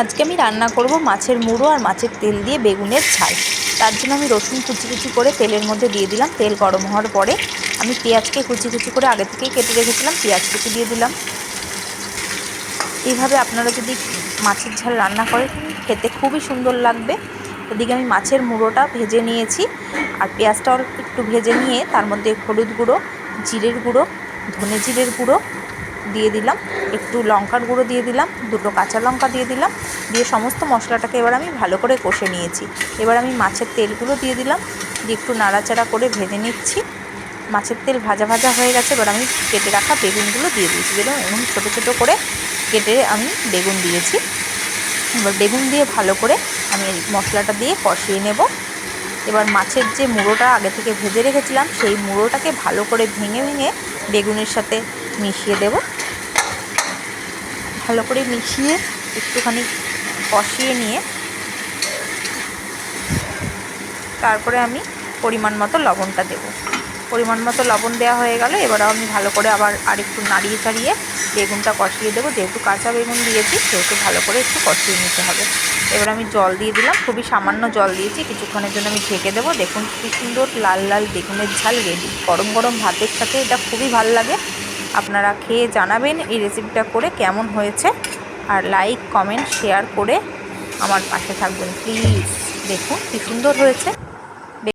আজকে আমি রান্না করব মাছের মুড়ো আর মাছের তেল দিয়ে বেগুনের ঝাল। তার জন্য আমি রসুন কুচি কুচি করে তেলের মধ্যে দিয়ে দিলাম। তেল গরম হওয়ার পরে আমি পেঁয়াজকে কুচি কুচি করে আগে থেকেই কেটে রেখেছিলাম, পেঁয়াজ কুচি দিয়ে দিলাম। এইভাবে আপনারা যদি মাছের ঝাল রান্না করেন, খেতে খুবই সুন্দর লাগবে। এদিকে আমি মাছের মুড়োটা ভেজে নিয়েছি আর পেঁয়াজটাও একটু ভেজে নিয়ে তার মধ্যে হলুদ গুঁড়ো, জিরের গুঁড়ো, ধনে জিরের গুঁড়ো দিয়ে দিলাম, একটু লঙ্কার গুঁড়ো দিয়ে দিলাম, দুটো কাঁচা লঙ্কা দিয়ে দিলাম, দিয়ে সমস্ত মশলাটাকে এবার আমি ভালো করে কষে নিয়েছি। এবার আমি মাছের তেলগুলো দিয়ে দিলাম, দিয়ে একটু নাড়াচাড়া করে ভেজে নিচ্ছি। মাছের তেল ভাজা ভাজা হয়ে গেছে, এবার আমি কেটে রাখা বেগুনগুলো দিয়ে দিয়েছি। দেখুন এবং ছোটো ছোটো করে কেটে আমি বেগুন দিয়েছি। এবার বেগুন দিয়ে ভালো করে আমি মশলাটা দিয়ে কষিয়ে নেব। এবার মাছের যে মুড়োটা আগে থেকে ভেজে রেখেছিলাম, সেই মুড়োটাকে ভালো করে ভেঙে ভেঙে বেগুনের সাথে মিশিয়ে দেব। ভালো করে মিশিয়ে একটুখানি কষিয়ে নিয়ে তারপরে আমি পরিমাণ মতো লবণটা দেব। পরিমাণ মতো লবণ দেওয়া হয়ে গেল এবার আমি ভালো করে আবার আরেকটু নাড়িয়ে চাড়িয়ে বেগুনটা কষিয়ে দেবো। যেহেতু কাঁচা বেগুন দিয়েছি, সেহেতু ভালো করে একটু কষিয়ে নিতে হবে। এবার আমি জল দিয়ে দিলাম, খুবই সামান্য জল দিয়েছি, কিছুক্ষণের জন্য আমি ঢেকে দেবো। দেখুন কী সুন্দর লাল লাল বেগুনের ঝাল রেডি। গরম গরম ভাতের সাথে এটা খুবই ভালো লাগে। আপনারা খেয়ে জানাবেন এই রেসিপিটা করে কেমন হয়েছে। আর লাইক কমেন্ট শেয়ার করে আমার পাশে থাকবেন। প্লিজ দেখুন কী সুন্দর হয়েছে।